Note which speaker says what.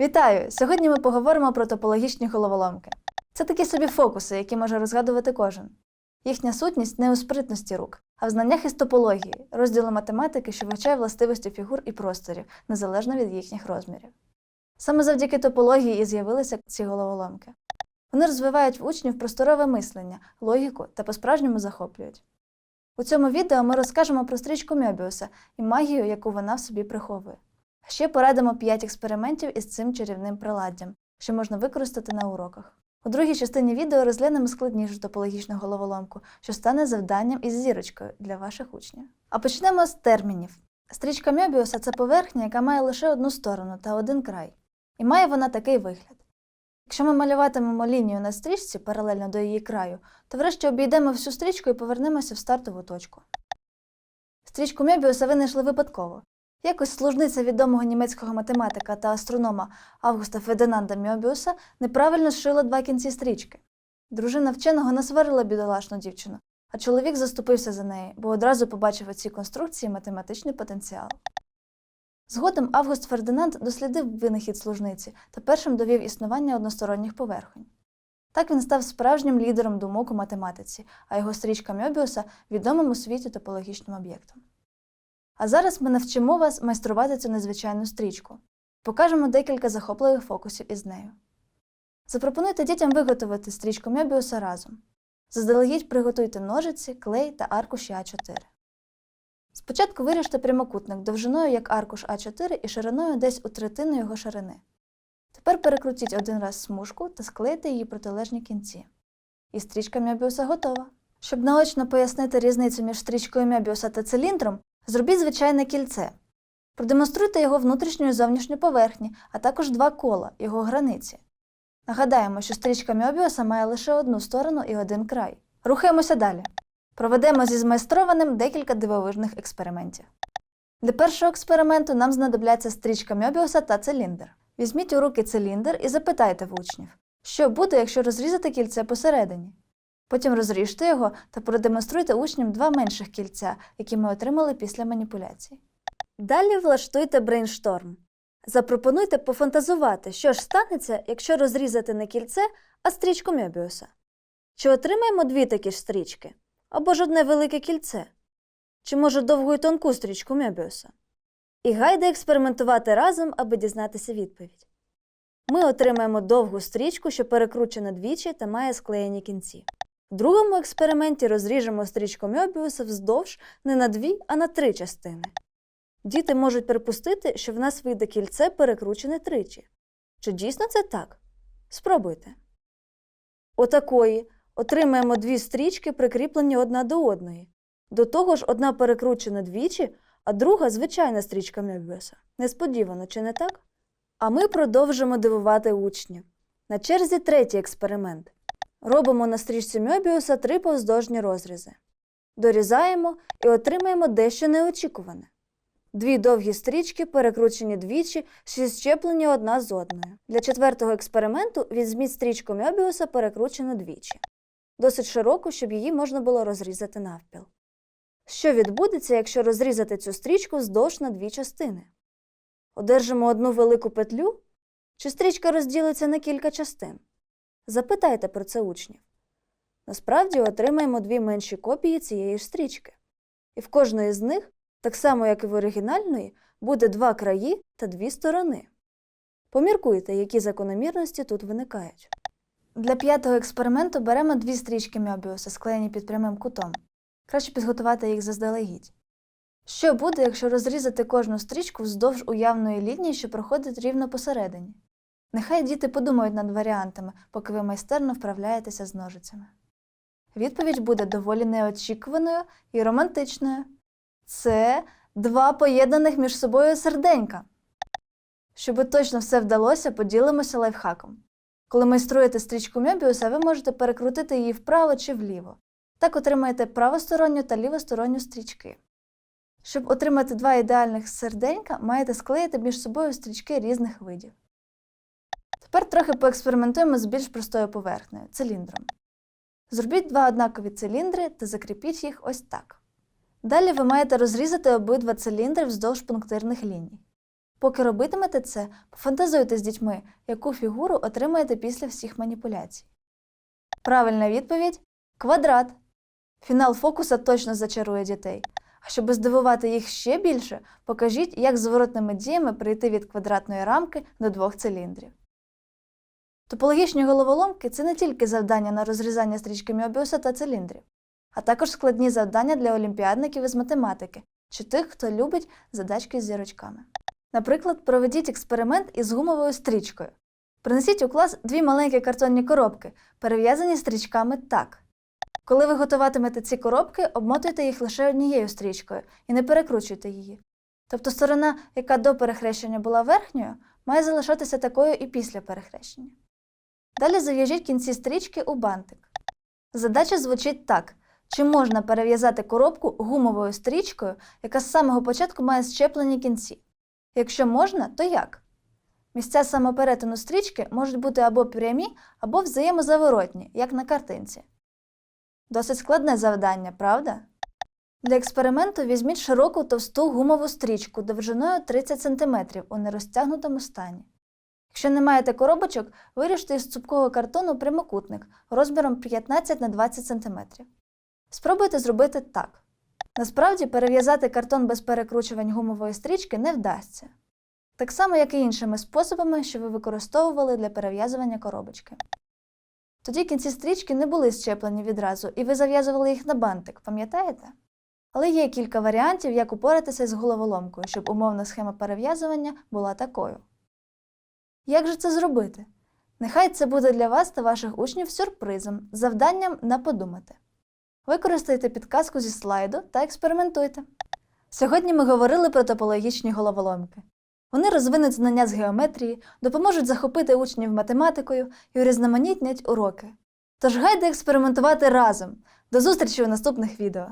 Speaker 1: Вітаю! Сьогодні ми поговоримо про топологічні головоломки. Це такі собі фокуси, які може розгадувати кожен. Їхня сутність не у спритності рук, а в знаннях із топології, розділу математики, що вивчає властивості фігур і просторів, незалежно від їхніх розмірів. Саме завдяки топології і з'явилися ці головоломки. Вони розвивають в учнів просторове мислення, логіку та по-справжньому захоплюють. У цьому відео ми розкажемо про стрічку Мьобіуса і магію, яку вона в собі приховує. Ще порадимо 5 експериментів із цим чарівним приладдям, що можна використати на уроках. У другій частині відео розглянемо складнішу топологічну головоломку, що стане завданням із зірочкою для ваших учнів. А почнемо з термінів. Стрічка Мьобіуса це поверхня, яка має лише одну сторону та один край. І має вона такий вигляд. Якщо ми малюватимемо лінію на стрічці паралельно до її краю, то врешті обійдемо всю стрічку і повернемося в стартову точку. Стрічку Мьобіуса винайшли випадково. Якось служниця відомого німецького математика та астронома Августа Фединанда Мьобіуса неправильно зшила два кінці стрічки. Дружина вченого насварила бідолашну дівчину, а чоловік заступився за неї, бо одразу побачив у цій конструкції математичний потенціал. Згодом Август Фердинанд дослідив винахід служниці та першим довів існування односторонніх поверхонь. Так він став справжнім лідером думок у математиці, а його стрічка Мьобіуса відомим у світі топологічним об'єктом. А зараз ми навчимо вас майструвати цю незвичайну стрічку. Покажемо декілька захопливих фокусів із нею. Запропонуйте дітям виготовити стрічку Мебіуса разом. Заздалегідь приготуйте ножиці, клей та аркуші А4. Спочатку виріжте прямокутник довжиною як аркуш А4 і шириною десь у третину його ширини. Тепер перекрутіть один раз смужку та склейте її протилежні кінці. І стрічка Мебіуса готова. Щоб наочно пояснити різницю між стрічкою Мебіуса та циліндром, Зробіть звичайне кільце. Продемонструйте його внутрішню і зовнішню поверхні, а також два кола, його границі. Нагадаємо, що стрічка Мьобіуса має лише одну сторону і один край. Рухаємося далі. Проведемо зі змайстрованим декілька дивовижних експериментів. Для першого експерименту нам знадобляться стрічка Мьобіуса та циліндр. Візьміть у руки циліндр і запитайте в учнів, що буде, якщо розрізати кільце посередині. Потім розріжте його та продемонструйте учням два менших кільця, які ми отримали після маніпуляцій. Далі влаштуйте брейншторм. Запропонуйте пофантазувати, що ж станеться, якщо розрізати не кільце, а стрічку Мьобіуса. Чи отримаємо дві такі ж стрічки? Або ж одне велике кільце? Чи може довгу і тонку стрічку Мьобіуса? І гайде експериментувати разом, аби дізнатися відповідь. Ми отримаємо довгу стрічку, що перекручена двічі та має склеєні кінці. В другому експерименті розріжемо стрічку Мьобіуса вздовж не на дві, а на три частини. Діти можуть припустити, що в нас вийде кільце перекручене тричі. Чи дійсно це так? Спробуйте. Отакої отримаємо дві стрічки, прикріплені одна до одної. До того ж, одна перекручена двічі, а друга звичайна стрічка Мьобіуса. Несподівано, чи не так? А ми продовжимо дивувати учнів. На черзі третій експеримент. Робимо на стрічці Мьобіуса три повздовжні розрізи. Дорізаємо і отримаємо дещо неочікуване. Дві довгі стрічки перекручені двічі, що щеплені одна з одною. Для четвертого експерименту візьміть стрічку Мьобіуса перекручену двічі. Досить широку, щоб її можна було розрізати навпіл. Що відбудеться, якщо розрізати цю стрічку вздовж на дві частини? Одержимо одну велику петлю? Чи стрічка розділиться на кілька частин? Запитайте про це учнів. Насправді отримаємо дві менші копії цієї ж стрічки. І в кожної з них, так само як і в оригінальної, буде два краї та дві сторони. Поміркуйте, які закономірності тут виникають. Для п'ятого експерименту беремо дві стрічки Мьобіуса, склеєні під прямим кутом. Краще підготувати їх заздалегідь. Що буде, якщо розрізати кожну стрічку вздовж уявної лінії, що проходить рівно посередині? Нехай діти подумають над варіантами, поки ви майстерно вправляєтеся з ножицями. Відповідь буде доволі неочікуваною і романтичною. Це два поєднаних між собою серденька. Щоби точно все вдалося, поділимося лайфхаком. Коли майструєте стрічку Мьобіуса, ви можете перекрутити її вправо чи вліво. Так отримаєте правосторонню та лівосторонню стрічки. Щоб отримати два ідеальних серденька, маєте склеїти між собою стрічки різних видів. Тепер трохи поекспериментуємо з більш простою поверхнею циліндром. Зробіть два однакові циліндри та закріпіть їх ось так. Далі ви маєте розрізати обидва циліндри вздовж пунктирних ліній. Поки робитимете це, пофантазуйте з дітьми, яку фігуру отримаєте після всіх маніпуляцій. Правильна відповідь квадрат. Фінал фокуса точно зачарує дітей. А щоб здивувати їх ще більше, покажіть, як зворотними діями прийти від квадратної рамки до двох циліндрів. Топологічні головоломки це не тільки завдання на розрізання стрічки Мьобіуса та циліндрів, а також складні завдання для олімпіадників із математики чи тих, хто любить задачки з зірочками. Наприклад, проведіть експеримент із гумовою стрічкою. Принесіть у клас дві маленькі картонні коробки, перев'язані стрічками так. Коли ви готуватимете ці коробки, обмотуйте їх лише однією стрічкою і не перекручуйте її. Тобто сторона, яка до перехрещення була верхньою, має залишатися такою і після перехрещення. Далі зав'яжіть кінці стрічки у бантик. Задача звучить так: чи можна перев'язати коробку гумовою стрічкою, яка з самого початку має щеплені кінці? Якщо можна, то як? Місця самоперетину стрічки можуть бути або прямі, або взаємозаворотні, як на картинці. Досить складне завдання, правда? Для експерименту візьміть широку товсту гумову стрічку довжиною 30 см у нерозтягнутому стані. Якщо не маєте коробочок, виріжте із цупкого картону прямокутник розміром 15 на 20 см. Спробуйте зробити так. Насправді перев'язати картон без перекручувань гумової стрічки не вдасться. Так само, як і іншими способами, що ви використовували для перев'язування коробочки. Тоді кінці стрічки не були щеплені відразу, і ви зав'язували їх на бантик, пам'ятаєте? Але є кілька варіантів, як упоратися з головоломкою, щоб умовна схема перев'язування була такою. Як же це зробити? Нехай це буде для вас та ваших учнів сюрпризом, завданням на подумати. Використайте підказку зі слайду та експериментуйте. Сьогодні ми говорили про топологічні головоломки. Вони розвинуть знання з геометрії, допоможуть захопити учнів математикою і урізноманітнять уроки. Тож гайде експериментувати разом. До зустрічі у наступних відео!